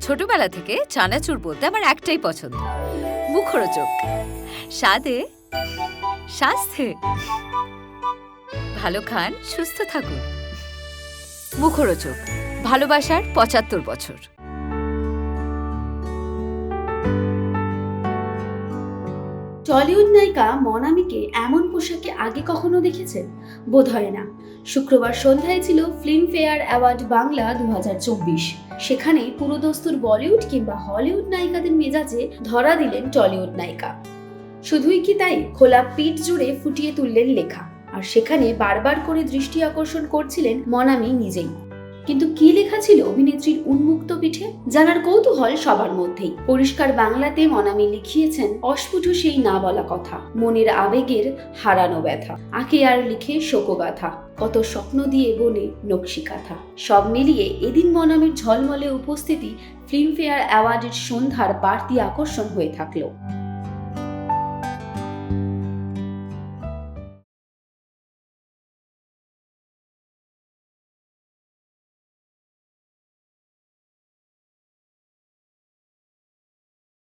ছোটবেলা থেকে চানাচুর বলতে আমার একটাই পছন্দ। মুখরোচক। স্বাদে, স্বাস্থ্যে। ভালো খান, সুস্থ থাকুন। মুখরোচক। ভালোবাসার পঁচাত্তর বছর। টলিউড নায়িকা মনামিকে এমন পোশাকে আগে কখনো দেখেছেন? বোধ হয় না। শুক্রবার সন্ধ্যায় ছিল ফিল্মফেয়ার অ্যাওয়ার্ড বাংলা দু সেখানে পুরোদস্তুর বলিউড কিংবা হলিউড নায়িকাদের মেজাজে ধরা দিলেন টলিউড নায়িকা। শুধুই কি তাই? খোলা পিঠ জুড়ে ফুটিয়ে তুললেন লেখা। আর সেখানে বারবার করে দৃষ্টি আকর্ষণ করছিলেন মনামি নিজেই। কিন্তু কি লেখা ছিল অভিনেত্রীর উন্মুক্ত পিঠে? জানার কৌতূহল সবার মধ্যেই। পরিষ্কার বাংলাতে মনামি লিখিয়েছেন অস্ফুট সেই না বলা কথা। মনের আবেগের হারানো ব্যথা। আঁকে আর লিখে শোকগাথা। কত স্বপ্ন দিয়ে বনে নকশি কাথা। সব মিলিয়ে এদিন মনামির ঝলমলে উপস্থিতি ফিল্মফেয়ার অ্যাওয়ার্ডের সন্ধ্যার বাড়তি আকর্ষণ হয়ে থাকল।